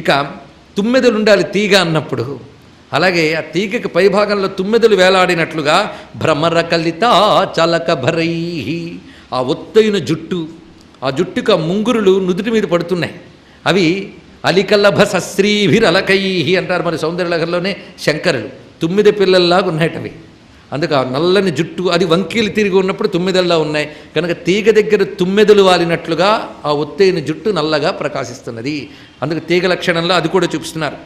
ఇక తుమ్మెదలు ఉండాలి తీగ అన్నప్పుడు. అలాగే ఆ తీగకి పైభాగంలో తుమ్మెదలు వేలాడినట్లుగా భ్రమర కలిత చలక భరై ఆ ఒత్తైన జుట్టు ఆ జుట్టుకు ఆ ముంగురులు నుదుటి మీద పడుతున్నాయి. అవి అలికల్లభ సశ్రీభిరలకై అంటారు మరి సౌందర్యలహర్లోనే శంకరులు. తుమ్మిద పిల్లల్లాగా ఉన్నాయటవి అందుకే ఆ నల్లని జుట్టు అది వంకీలు తిరిగి ఉన్నప్పుడు తుమ్మెదల్లా ఉన్నాయి. కనుక తీగ దగ్గర తుమ్మెదలు వాలినట్లుగా ఆ ఒత్తైన జుట్టు నల్లగా ప్రకాశిస్తున్నది. అందుకు తీగ లక్షణంలో అది కూడా చూపిస్తున్నారు.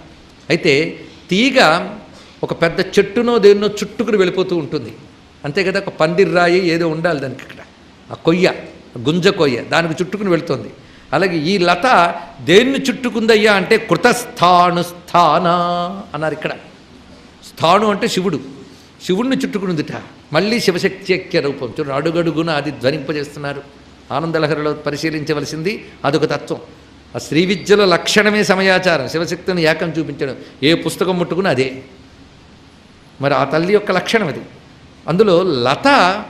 అయితే తీగ ఒక పెద్ద చెట్టునో దేన్నో చుట్టుకుని వెళ్ళిపోతూ ఉంటుంది. అంతే కదా ఒక పందిర్రాయి ఏదో ఉండాలి దానికి ఇక్కడ. ఆ కొయ్య గుంజ కొయ్య దానికి చుట్టుకుని వెళుతుంది. అలాగే ఈ లత దేన్ని చుట్టుకుందయ్యా అంటే కృతస్థాను స్థాన అన్నారు ఇక్కడ. స్థాను అంటే శివుడు. శివుణ్ణి చుట్టుకునిదిట. మళ్ళీ శివశక్త్యక్య రూపం. చూడండి అడుగడుగున అది ధ్వనింపజేస్తున్నారు. ఆనందలహరిలో పరిశీలించవలసింది అదొక తత్వం. ఆ శ్రీ విద్యలో లక్షణమే సమయాచారం. శివశక్తిని ఏకం చూపించడం. ఏ పుస్తకం ముట్టుకుని అదే. మరి ఆ తల్లి యొక్క లక్షణం అది. అందులో లత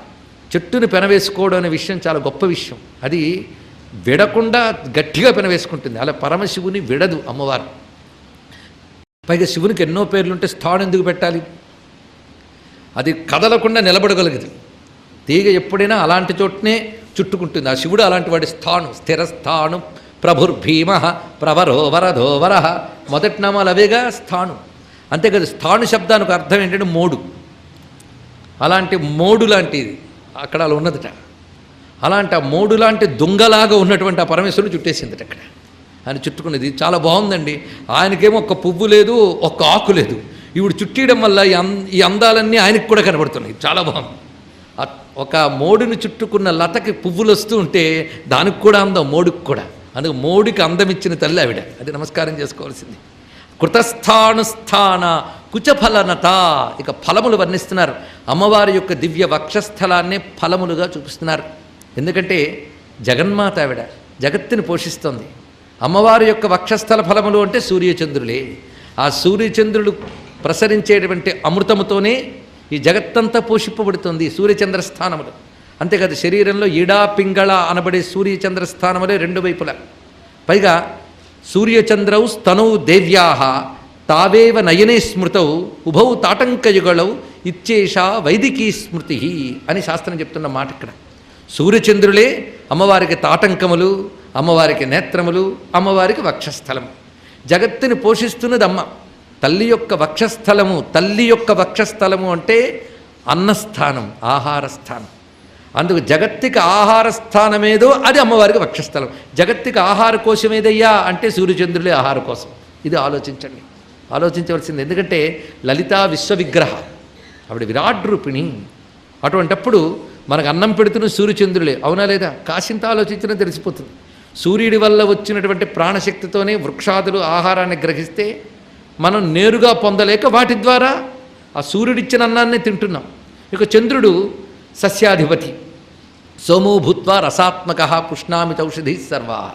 చెట్టుని పెనవేసుకోవడం అనే విషయం చాలా గొప్ప విషయం. అది విడకుండా గట్టిగా పెనవేసుకుంటుంది. అలా పరమశివుని విడదు అమ్మవారు. పైగా శివునికి ఎన్నో పేర్లుంటే స్థానం ఎందుకు పెట్టాలి? అది కదలకుండా నిలబడగలిగింది తీగ ఎప్పుడైనా అలాంటి చోటనే చుట్టుకుంటుంది. ఆ శివుడు అలాంటి వాడి స్థాను స్థిరస్థాను ప్రభుర్భీమ ప్రవరో వరధో వర మొదటి నామాలు అవేగా స్థాను. అంతేకాదు స్థాను శబ్దానికి అర్థం ఏంటంటే మోడు. అలాంటి మోడు లాంటిది అక్కడ అలా ఉన్నదట. అలాంటి ఆ మోడు లాంటి దొంగలాగా ఉన్నటువంటి ఆ పరమేశ్వరుడు చుట్టేసిందట అక్కడ. ఆయన చుట్టుకున్నది. చాలా బాగుందండి. ఆయనకేమో ఒక్క పువ్వు లేదు ఒక్క ఆకు లేదు. ఇవిడు చుట్టియడం వల్ల ఈ అందాలన్నీ ఆయనకు కూడా కనబడుతున్నాయి. చాలా బాగుంది ఒక మోడుని చుట్టుకున్న లతకి పువ్వులు వస్తూ ఉంటే దానికి కూడా అందం మోడుకు కూడా. అందుకు మోడికి అందం ఇచ్చిన తల్లి ఆవిడ. అది నమస్కారం చేసుకోవాల్సింది. కృతస్థానుస్థాన కుచఫలనత. ఇక ఫలములు వర్ణిస్తున్నారు. అమ్మవారి యొక్క దివ్య వక్షస్థలాన్నే ఫలములుగా చూపిస్తున్నారు. ఎందుకంటే జగన్మాత ఆవిడ జగత్తుని పోషిస్తుంది. అమ్మవారి యొక్క వక్షస్థల ఫలములు అంటే సూర్యచంద్రులే. ఆ సూర్యచంద్రులు ప్రసరించేటువంటి అమృతముతోనే ఈ జగత్తంతా పోషింపబడుతుంది సూర్యచంద్ర స్థానములు అంతేకాదు శరీరంలో ఈడా పింగళ అనబడే సూర్యచంద్ర స్థానములే రెండు వైపులా. పైగా సూర్యచంద్రౌ స్తనౌ దేవ్యాహ తావేవ నయనే స్మృతౌ ఉభౌ తాటంకయుగళౌ ఇచ్చేషా వైదికీ స్మృతి అని శాస్త్రం చెప్తున్న మాట ఇక్కడ సూర్యచంద్రులే అమ్మవారికి తాటంకములు అమ్మవారికి నేత్రములు అమ్మవారికి వక్షస్థలము. జగత్తుని పోషిస్తున్నది అమ్మ తల్లి యొక్క వక్షస్థలము తల్లి యొక్క వక్షస్థలము అంటే అన్నస్థానం ఆహార స్థానం అందుకు జగత్తికి ఆహార స్థానమేదో అది అమ్మవారికి వక్షస్థలం. జగత్తికి ఆహార కోశం ఏదయ్యా అంటే సూర్యచంద్రులే ఆహార కోసం ఇది ఆలోచించండి. ఆలోచించవలసింది ఎందుకంటే లలితా విశ్వవిగ్రహ ఆవిడ విరాట్ రూపిణి. అటువంటప్పుడు మనకు అన్నం పెడుతున్న సూర్యచంద్రులే అవునా లేదా? కాసింత ఆలోచించినా తెలిసిపోతుంది. సూర్యుడి వల్ల వచ్చినటువంటి ప్రాణశక్తితోనే వృక్షాదులు ఆహారాన్ని గ్రహిస్తే మనం నేరుగా పొందలేక వాటి ద్వారా ఆ సూర్యుడిచ్చిన అన్నాన్నే తింటున్నాం. ఇక చంద్రుడు సస్యాధిపతి. సోమో భూత్వ రసాత్మక పుష్ణామిత ఔషధి సర్వ.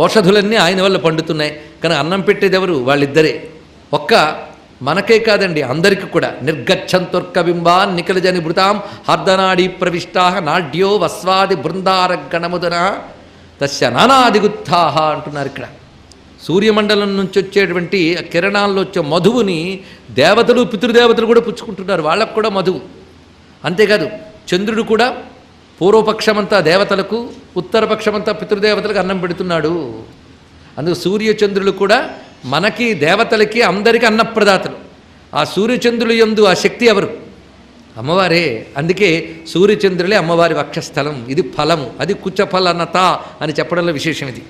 ఔషధులన్నీ ఆయన వల్ల పండుతున్నాయి. కానీ అన్నం పెట్టేది ఎవరు వాళ్ళిద్దరే. ఒక్క మనకే కాదండి అందరికీ కూడా. నిర్గచ్చంతుర్కబింబా నిఖిలజని భృతాం హర్దనాడి ప్రవిష్టా నాడ్యో వస్వాది బృందార గణముదన తస్య నానాదిగుత్థాహ అంటున్నారు ఇక్కడ. సూర్యమండలం నుంచి వచ్చేటువంటి కిరణాల్లో వచ్చే మధువుని దేవతలు పితృదేవతలు కూడా పుచ్చుకుంటున్నారు. వాళ్ళకు కూడా మధువు. అంతేకాదు చంద్రుడు కూడా పూర్వపక్షమంతా దేవతలకు ఉత్తరపక్షమంతా పితృదేవతలకు అన్నం పెడుతున్నాడు. అందుకు సూర్యచంద్రులు కూడా మనకి దేవతలకి అందరికీ అన్నప్రదాతలు. ఆ సూర్యచంద్రులు యందు ఆ శక్తి ఎవరు? అమ్మవారే. అందుకే సూర్యచంద్రులే అమ్మవారి వక్షస్థలం. ఇది ఫలము. అది కుచఫలనత అని చెప్పడంలో విశేషం ఇది.